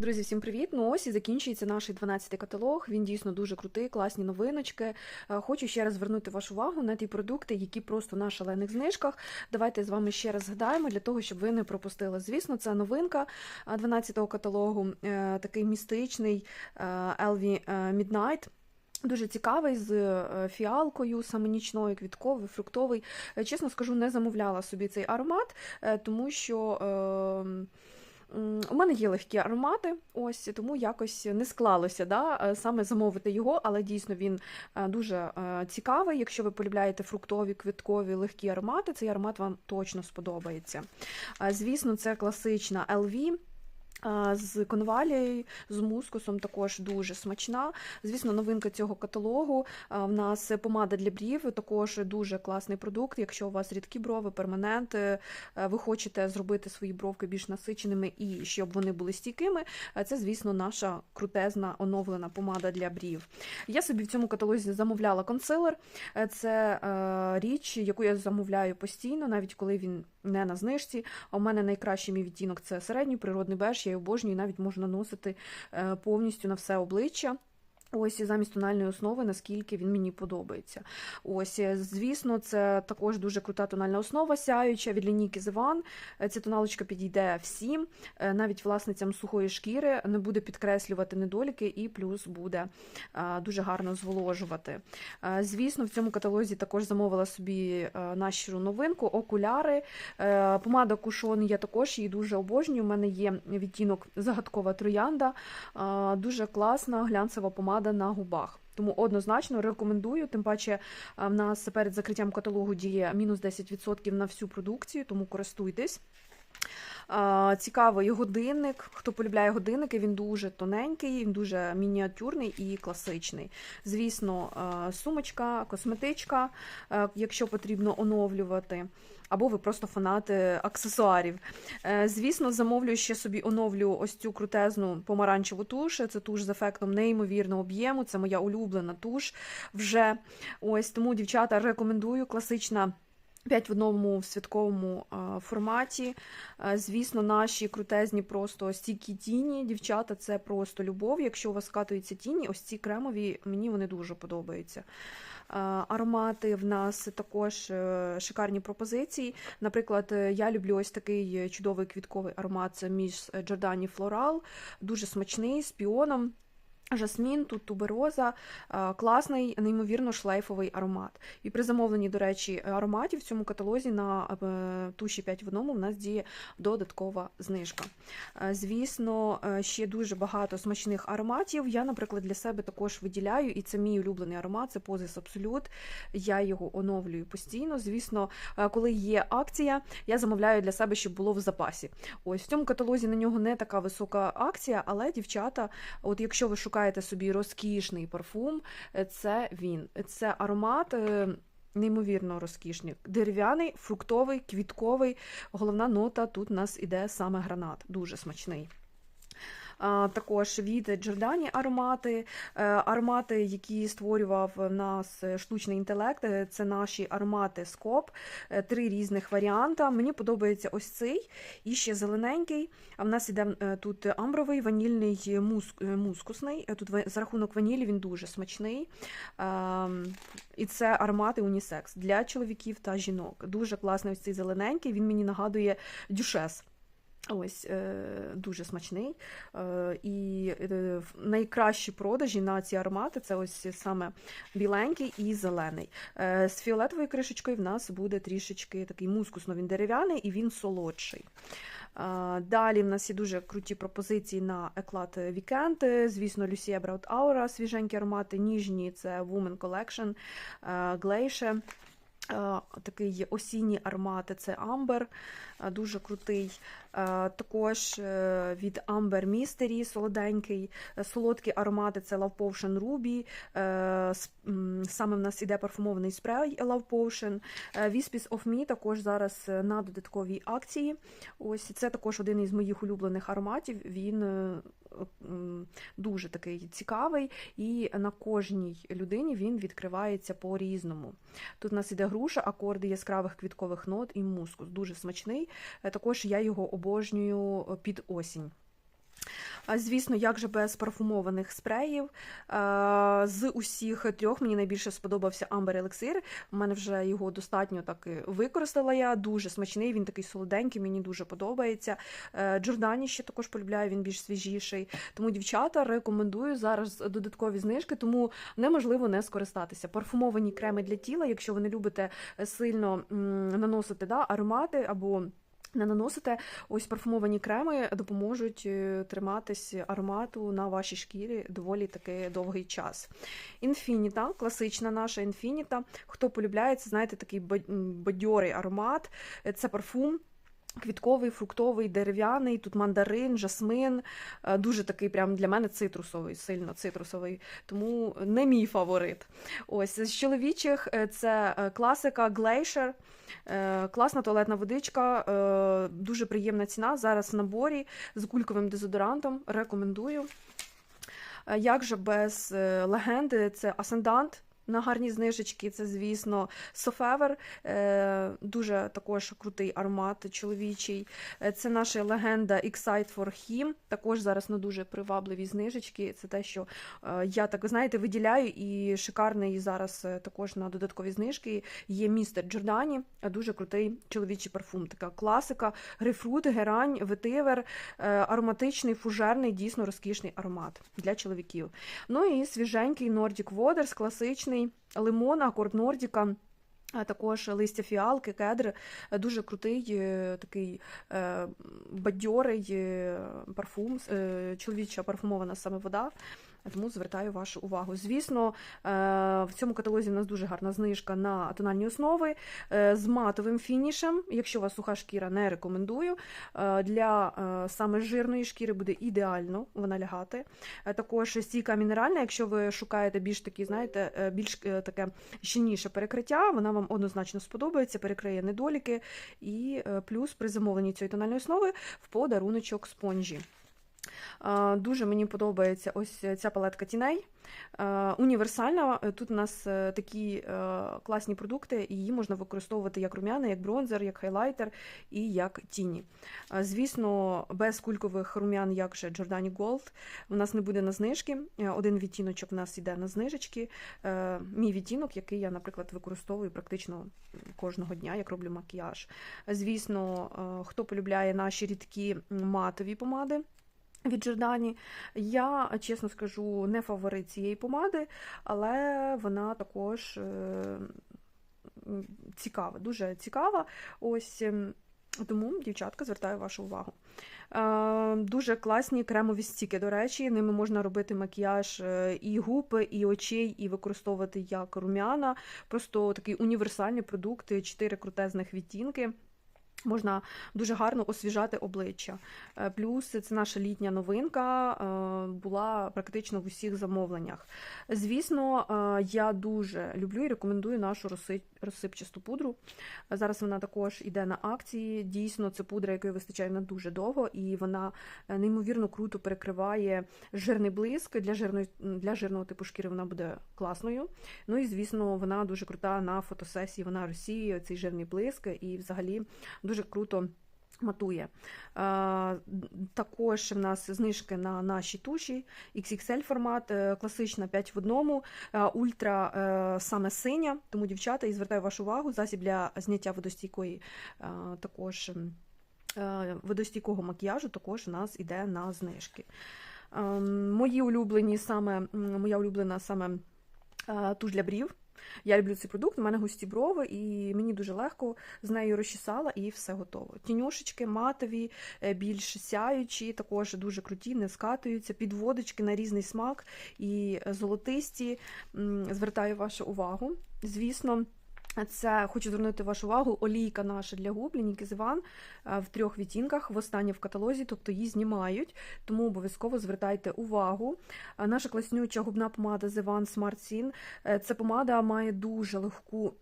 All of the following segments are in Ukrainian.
Друзі, всім привіт! Ну ось і закінчується наш 12-й каталог. Він дійсно дуже крутий, класні новиночки. Е, Хочу ще раз звернути вашу увагу на ті продукти, які просто на шалених знижках. Давайте з вами ще раз згадаємо для того, щоб ви не пропустили. Звісно, це новинка 12-го каталогу, е, такий містичний е, LV Midnight. Дуже цікавий з е, фіалкою, саме нічною, квітковий, фруктовий. Е, Чесно скажу, не замовляла собі цей аромат, е, тому що. е, У мене є легкі аромати, ось тому якось не склалося да, е, саме замовити його, але дійсно він е, дуже е, цікавий. Якщо ви полюбляєте фруктові, квіткові, легкі аромати, цей аромат вам точно сподобається. Звісно, це класична LV. З конвалією, з мускусом також дуже смачна. Звісно, новинка цього каталогу. В нас помада для брів, також дуже класний продукт. Якщо у вас рідкі брови, перманенти, е, ви хочете зробити свої бровки більш насиченими і щоб вони були стійкими, е, це, звісно, наша крутезна оновлена помада для брів. Я собі в цьому каталозі замовляла консилер. Е, Це річ, яку я замовляю постійно, навіть коли він не на знижці. У мене найкращий мій відтінок це середній природний беж, його обожнюю, навіть можна наносити е, повністю на все обличчя. Ось замість тональної основи, наскільки він мені подобається. Ось, е, звісно, це також дуже крута тональна основа, сяюча від лінійки Зеван. Ця тоналочка підійде всім, е, навіть власницям сухої шкіри, не буде підкреслювати недоліки і плюс буде е, дуже гарно зволожувати. Е, Звісно, в цьому каталозі також замовила собі е, нашу новинку окуляри. Е, Помада Кушон я також її дуже обожнюю. У мене є відтінок загадкова троянда. Е, Дуже класна глянцева помада на губах. Тому однозначно рекомендую. Тим паче, е, в нас перед закриттям каталогу діє мінус 10% на всю продукцію, тому користуйтесь. Цікавий годинник. Хто полюбляє годинники, він дуже тоненький, він дуже мініатюрний і класичний. Звісно, сумочка, косметичка, якщо потрібно оновлювати. Або ви просто фанати аксесуарів. Е, Звісно, замовлю ще собі оновлю ось цю крутезну помаранчеву туш. Це туш з ефектом неймовірного об'єму. Це моя улюблена туш вже. Ось тому, дівчата, рекомендую класична. П'ять в одному в святковому форматі. Е, Звісно, наші крутезні просто стійкі тіні. Дівчата, це просто любов. Якщо у вас скатуються тіні, ось ці кремові, мені вони дуже подобаються. Е, Аромати в нас також е, шикарні пропозиції. Наприклад, я люблю ось такий чудовий квітковий аромат це між Giordani Floral, дуже смачний з піоном. Жасмін, тут тубероза, е, класний, неймовірно шлейфовий аромат. І при замовленні, до речі, ароматів в цьому каталозі на е, туші 5 в одному в нас діє додаткова знижка. Е, Звісно, ще дуже багато смачних ароматів. Я, наприклад, для себе також виділяю, і це мій улюблений аромат, це Позис Абсолют. Я його оновлюю постійно. Звісно, коли є акція, я замовляю для себе, щоб було в запасі. Ось в цьому каталозі на нього не така висока акція, але дівчата, от якщо ви шукаєте собі розкішний парфум, е, це він. Це аромат. е, Неймовірно розкішний. Дерев'яний, фруктовий, квітковий. Головна нота тут у нас іде саме гранат, дуже смачний. Також від Giordani аромати, Е, аромати, які створював в нас штучний інтелект. е, Це наші аромати Скоп, Е, три різних варіанта. Мені подобається ось цей і ще зелененький. А в нас іде е, тут амбровий, ванільний муск, е, мускусний. Е, Тут за рахунок ванілі він дуже смачний. Ем, І це аромати унісекс для чоловіків та жінок. Дуже класний ось цей зелененький. Він мені нагадує дюшес. Ось е, дуже смачний. Е, і е, найкращі продажі на ці аромати це ось саме біленький і зелений. З фіолетовою кришечкою в нас буде трішечки такий мускусно, він дерев'яний і він солодший. Далі в нас є дуже круті пропозиції на еклад Weekend. Звісно, Lucia Braut Aura, свіженькі аромати, ніжні це Woman Collection, Glacier. Е, Такий осінній аромати це Amber, е, дуже крутий. Е, Також від Amber Mystery солоденький, солодкі аромати це Love Potion Ruby. Саме в нас іде парфумований спрей Love Potion. Whispers of Me також зараз на додатковій акції. Ось це також один із моїх улюблених ароматів. Він дуже такий цікавий, і на кожній людині він відкривається по-різному. Тут у нас іде груша, акорди яскравих квіткових нот і мускус. Дуже смачний. Е, Також я його обожнюю е, під осінь. Звісно, як же без парфумованих спреїв. З усіх трьох мені найбільше сподобався Amber Elixir. У мене вже його достатньо так використала я. Дуже смачний, він такий солоденький, мені дуже подобається. Е, Джордані ще також полюбляю, він більш свіжіший. Тому, дівчата, рекомендую зараз додаткові знижки, тому неможливо не скористатися. Парфумовані креми для тіла, якщо ви не любите сильно наносити да, аромати або. Не наносите ось парфумовані креми допоможуть е, триматись аромату на вашій шкірі доволі таки довгий час. Інфініта, класична наша інфініта. Хто полюбляє, це знаєте, такий ба- бадьорий аромат. Це парфум. Квітковий, фруктовий, дерев'яний, тут мандарин, жасмин. Е, Дуже такий прям для мене цитрусовий, сильно цитрусовий, тому не мій фаворит. Ось з чоловічих е, це е, класика Glacier. Класна туалетна водичка, дуже приємна ціна. Зараз в наборі з кульковим дезодорантом. Рекомендую. Як же без легенди, це Ascendant. На гарні знижечки, це, звісно, Софевер, е, дуже також крутий аромат чоловічий. Е, Це наша легенда Excite for Him, також зараз на дуже привабливі знижечки. Це те, що е, я так, знаєте, виділяю, і шикарний зараз також на додаткові знижки є містер Джордані, дуже крутий чоловічий парфум. Така класика, грейпфрут, герань, ветивер, ароматичний, фужерний, дійсно розкішний аромат для чоловіків. Ну і свіженький Nordic Waters, класичний лимон, акорд Нордіка. А також листя фіалки, кедр, дуже крутий, е, такий е, бадьорий е, парфум, чоловіча парфумована саме вода. Тому звертаю вашу увагу. Звісно, е, в цьому каталозі у нас дуже гарна знижка на тональні основи е, з матовим фінішем. Якщо у вас суха шкіра, не рекомендую. Е, Для саме жирної шкіри буде ідеально вона лягати. Також стійка мінеральна, якщо ви шукаєте більш такі, знаєте, більш таке щільніше перекриття, вона вам однозначно сподобається, перекриє недоліки. І плюс при замовленні цієї тональної основи в подаруночок спонжі. Дуже мені подобається ось ця палетка тіней. Універсальна. Тут у нас е, такі е, класні продукти, і її можна використовувати як рум'яна, як бронзер, як хайлайтер і як тіні. Звісно, без кулькових рум'ян, як же Giordani Gold, у нас не буде на знижки. Е, Один відтіночок у нас йде на знижечки. Мій відтінок, який я, наприклад, використовую практично кожного дня, як роблю макіяж. Звісно, хто полюбляє наші рідкі матові помади. Від Джордані. Я, чесно скажу, не фаворит цієї помади, але вона також е, цікава, дуже цікава. Ось ем, тому, дівчатка, звертаю вашу увагу. Е, Дуже класні кремові стіки, до речі, ними можна робити макіяж е, і губ, і очей, і використовувати як рум'яна. Просто такий універсальний продукт, чотири крутезних відтінки. Можна дуже гарно освіжати обличчя. Е, Плюс це наша літня новинка, е, була практично в усіх замовленнях. Звісно, е, я дуже люблю і рекомендую нашу розсипчасту пудру. Зараз вона також йде на акції. Дійсно, це пудра, якої вистачає на дуже довго, і вона неймовірно круто перекриває жирний блиск. Для жирної для жирного типу шкіри вона буде класною. Ну і звісно, вона дуже крута на фотосесії. Вона розсіює цей жирний блиск і взагалі дуже круто. Матує. Е, Також в нас знижки на наші туші, XXL формат, е, класична 5 в одному, е, ультра саме синя, тому дівчата, і звертаю вашу увагу, засіб для зняття водостійкої також водостійкого макіяжу також у нас іде на знижки. Е, Мої улюблені саме, моя улюблена саме туш для брів. Я люблю цей продукт, у мене густі брови, і мені дуже легко з нею розчесала, і все готово. Тінюшечки матові, е, більш сяючі, також дуже круті, не скатуються, підводочки на різний смак і золотисті. Звертаю вашу увагу. Звісно. Це хочу звернути вашу увагу. Олійка наша для губ Лініки Зиван в трьох відтінках, в останній в каталозі, тобто її знімають, тому обов'язково звертайте увагу. Наша класнюча губна помада Зиван Smart Sin. Е, Ця помада має дуже легку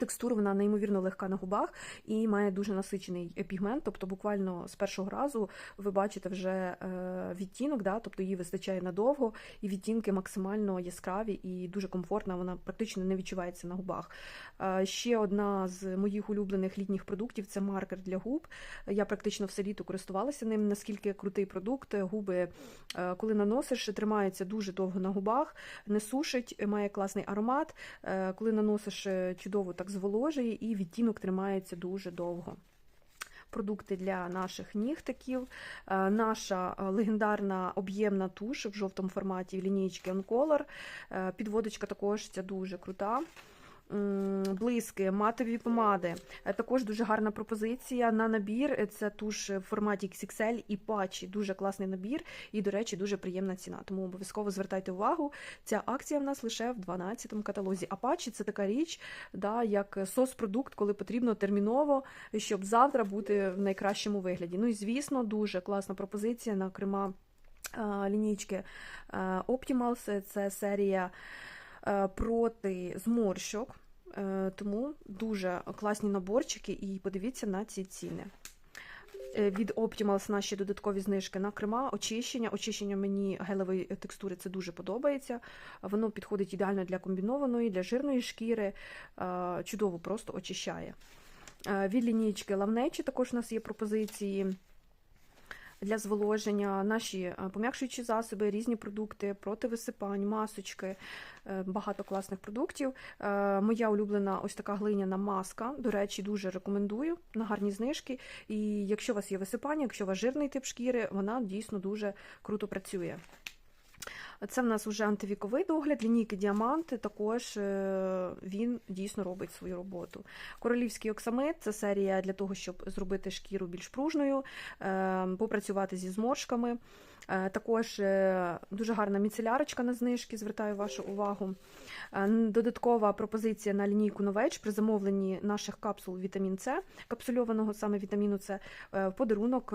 Текстура вона неймовірно легка на губах і має дуже насичений пігмент. Тобто, буквально з першого разу ви бачите вже е, відтінок, да, тобто її вистачає надовго, і відтінки максимально яскраві і дуже комфортна. Вона практично не відчувається на губах. Е, Ще одна з моїх улюблених літніх продуктів це маркер для губ. Я практично все літо користувалася ним. Наскільки крутий продукт, губи, е, коли наносиш, тримаються дуже довго на губах, не сушить, має класний аромат. Коли наносиш чудово так зволожує, і відтінок тримається дуже довго. Продукти для наших нігтиків. Е, Наша е, легендарна об'ємна туш в жовтому форматі лінійки OnColor. Е, Підводочка також ця дуже крута. Блиски, матові помади. Е, Також дуже гарна пропозиція на набір. Е, Це туш в форматі XXL і патчі. Дуже класний набір і, до речі, дуже приємна ціна. Тому обов'язково звертайте увагу. Ця акція в нас лише в 12-му каталозі. А патчі це така річ, да, як соцпродукт, коли потрібно терміново, щоб завтра бути в найкращому вигляді. Ну і звісно, дуже класна пропозиція на крема е, лінійки Optimals. Це серія проти зморщок. Е, Тому дуже класні наборчики, і подивіться на ці ціни. Е, Від Optimals наші додаткові знижки на крема, очищення. Очищення мені гелевої текстури це дуже подобається. Воно підходить ідеально для комбінованої, для жирної шкіри, е, чудово просто очищає. Е, Від лінійки Лавнечі також у нас є пропозиції для зволоження, наші е, пом'якшуючі засоби, різні продукти, проти висипань, масочки, е, багато класних продуктів. Е, Моя улюблена ось така глиняна маска. До речі, дуже рекомендую на гарні знижки. І якщо у вас є висипання, якщо у вас жирний тип шкіри, вона дійсно дуже круто працює. Це в нас вже антивіковий догляд, лінійки діаманти, також е, він дійсно робить свою роботу. Королівський оксамит це серія для того, щоб зробити шкіру більш пружною, е, попрацювати зі зморшками. Е, Також дуже гарна міцелярочка на знижки, звертаю вашу увагу. Додаткова пропозиція на лінійку Новеч при замовленні наших капсул вітамін С, капсульованого саме вітаміну С, в подарунок.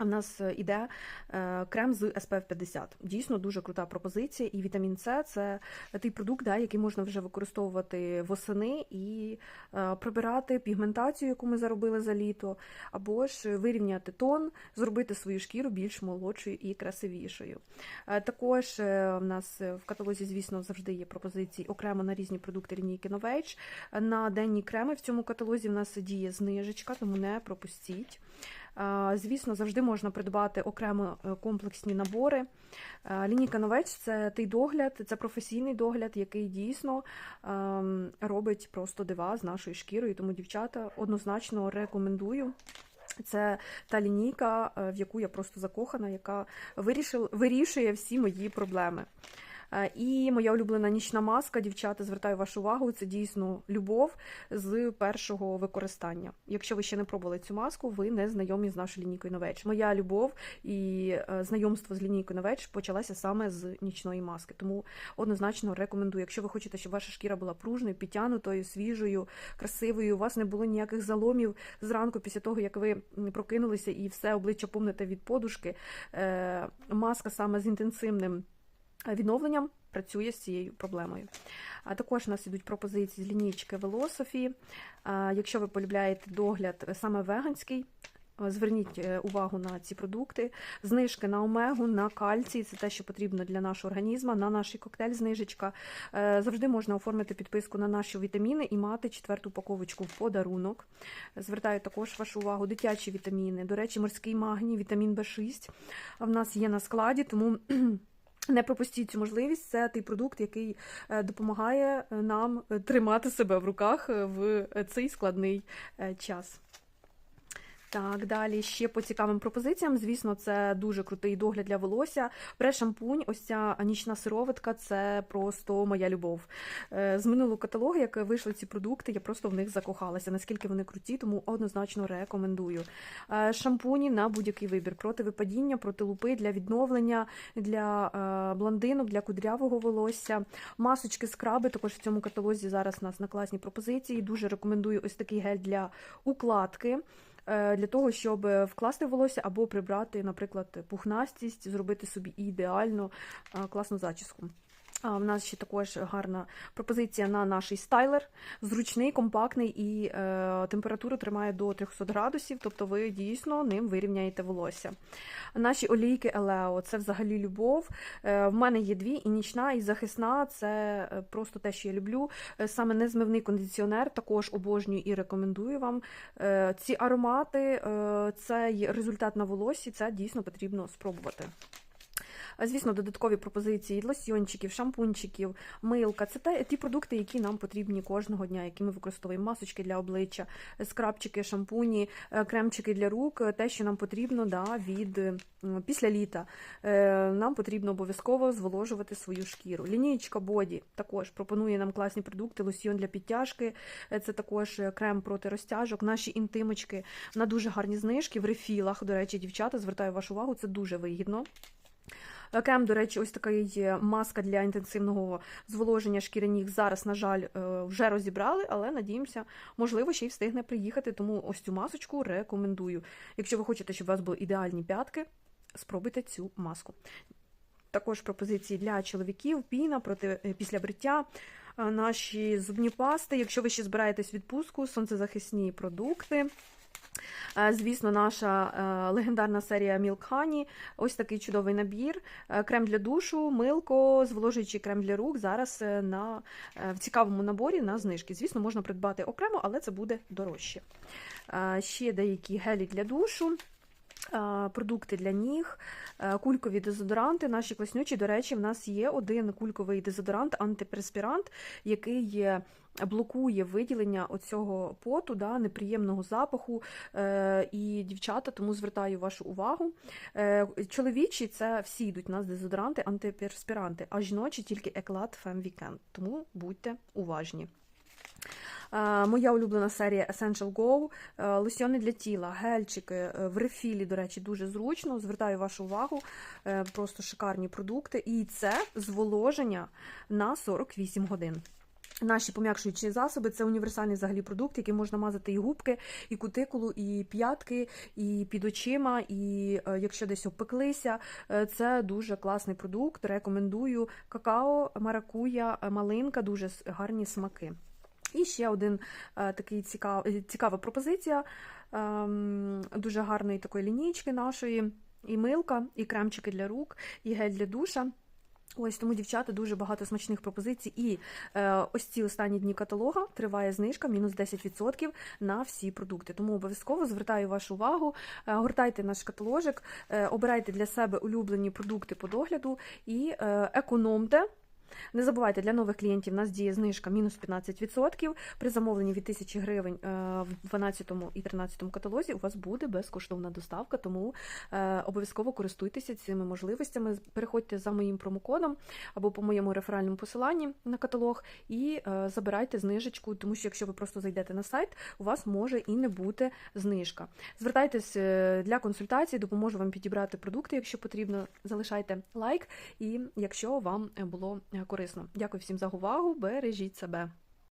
Е, в нас іде е, крем з SPF 50. Дійсно дуже крута пропозиція. І вітамін С це той продукт, да, який можна вже використовувати восени і е, прибирати пігментацію, яку ми заробили за літо, або ж вирівняти тон, зробити свою шкіру більш молодшою і красивішою. Е, Також е, в нас в каталозі, звісно, завжди є пропозиції окремо на різні продукти лінійки Novage. На денні креми в цьому каталозі в нас діє знижечка, тому не пропустіть. Звісно, завжди можна придбати окремо е, комплексні набори. Лінійка Новеч це той догляд, це професійний догляд, який дійсно ем, робить просто дива з нашою шкірою. Тому, дівчата, однозначно рекомендую. Це та лінійка, е, в яку я просто закохана, яка вирішує всі мої проблеми. Е, І моя улюблена нічна маска, дівчата, звертаю вашу увагу, це дійсно любов з першого використання. Якщо ви ще не пробували цю маску, ви не знайомі з нашою лінійкою Новеч. Моя любов і е, знайомство з лінійкою Новеч почалося саме з нічної маски. Тому однозначно рекомендую. Якщо ви хочете, щоб ваша шкіра була пружною, підтянутою, свіжою, красивою, у вас не було ніяких заломів зранку після того, як ви прокинулися і все обличчя помните від подушки. е, Маска саме з інтенсивним відновленням працює з цією проблемою. А також у нас ідуть пропозиції з лінійки Velosophy. Якщо ви полюбляєте догляд саме веганський, е, зверніть е, увагу на ці продукти. Знижки на омегу, на кальцій це те, що потрібно для нашого організму, на наш коктейль знижечка. Е, Завжди можна оформити підписку на наші вітаміни і мати четверту упаковочку в подарунок. Звертаю також вашу увагу, дитячі вітаміни. До речі, морський магній, вітамін В6 в нас є на складі, тому. Не пропустіть цю можливість. Це той продукт, який е, допомагає е, нам е, тримати себе в руках в цей складний час. Так, далі ще по цікавим пропозиціям. Звісно, це дуже крутий догляд для волосся. Пре-шампунь, ось ця нічна сироватка це просто моя любов. Е, З минулого каталогу, як вийшли ці продукти, я просто в них закохалася. Наскільки вони круті, тому однозначно рекомендую. Е, Шампуні на будь-який вибір проти випадіння, проти лупи для відновлення, для е, блондинок, для кудрявого волосся. Масочки, скраби також в цьому каталозі зараз у нас на класній пропозиції. Дуже рекомендую ось такий гель для укладки. Е, Для того, щоб вкласти волосся або прибрати, наприклад, пухнастість, зробити собі ідеальну е, класну зачіску. В нас ще також гарна пропозиція на наш стайлер. Зручний, компактний і е, температуру тримає до 300 градусів, тобто ви дійсно ним вирівняєте волосся. Наші олійки Елео це взагалі любов. Е, в мене є дві, і нічна, і захисна це е, просто те, що я люблю. Е, саме незмивний кондиціонер також обожнюю і рекомендую вам. Е, ці аромати е, це результат на волоссі, це дійсно потрібно спробувати. Звісно, додаткові пропозиції лосьйончиків, шампунчиків, милка це те, ті продукти, які нам потрібні кожного дня, які ми використовуємо масочки для обличчя, скрабчики, шампуні, е, кремчики для рук, те, що нам потрібно да, від е, після літа. Е, Нам потрібно обов'язково зволожувати свою шкіру. Лінійка боді також пропонує нам класні продукти, лосьйон для підтяжки, це також крем проти розтяжок. Наші інтимочки на дуже гарні знижки в рефілах. До речі, дівчата, звертаю вашу увагу, це дуже вигідно. Крем, до речі, ось така є маска для інтенсивного зволоження шкіри. Зараз, на жаль, е, вже розібрали, але надіємося, можливо, ще й встигне приїхати. Тому ось цю масочку рекомендую. Якщо ви хочете, щоб у вас були ідеальні п'ятки, спробуйте цю маску. Також пропозиції для чоловіків, піна проти е, після бриття. е, Наші зубні пасти. Якщо ви ще збираєтесь відпустку, сонцезахисні продукти. Е, Звісно, наша е, легендарна серія Milk. Ось такий чудовий набір. Е, Крем для душу, милко, зволожуючий крем для рук. Зараз на, в цікавому наборі на знижки. Звісно, можна придбати окремо, але це буде дорожче. Ще деякі гелі для душу. Продукти для ніг, кулькові дезодоранти. Наші класнючі, до речі, в нас є один кульковий дезодорант, антипреспірант, який блокує виділення оцього поту, да, неприємного запаху. Е, і дівчата, тому звертаю вашу увагу. Е, чоловічі це всі йдуть у нас дезодоранти, антиперспіранти, а жіночі тільки еклад Femme Weekend. Тому будьте уважні. Моя улюблена серія Essential Go, е, лосьони для тіла, гельчики е, в рефілі, до речі, дуже зручно. Звертаю вашу увагу, е, просто шикарні продукти. І це зволоження на 48 годин. Наші пом'якшуючі засоби це універсальний взагалі продукт, який можна мазати і губки, і кутикулу, і п'ятки, і під очима. І якщо десь обпеклися, е, це дуже класний продукт. Рекомендую какао, маракуя, малинка, дуже гарні смаки. І ще один е, такий цікав, цікава пропозиція ем, дуже гарної такої лінійки нашої. І милка, і кремчики для рук, і гель для душа. Ось тому, дівчата, дуже багато смачних пропозицій. І е, ось ці останні дні каталога триває знижка мінус 10% на всі продукти. Тому обов'язково звертаю вашу увагу, е, гортайте наш каталожик, е, обирайте для себе улюблені продукти по догляду і е, економте. Не забувайте, для нових клієнтів у нас діє знижка мінус 15%. При замовленні від 1000 гривень е, в 12 і 13 каталозі у вас буде безкоштовна доставка, тому е, обов'язково користуйтеся цими можливостями. Переходьте за моїм промокодом або по моєму реферальному посиланні на каталог і е, забирайте знижечку, тому що якщо ви просто зайдете на сайт, у вас може і не бути знижка. Звертайтесь для консультації, допоможу вам підібрати продукти, якщо потрібно. Залишайте лайк, і якщо вам було корисно. Дякую всім за увагу. Бережіть себе.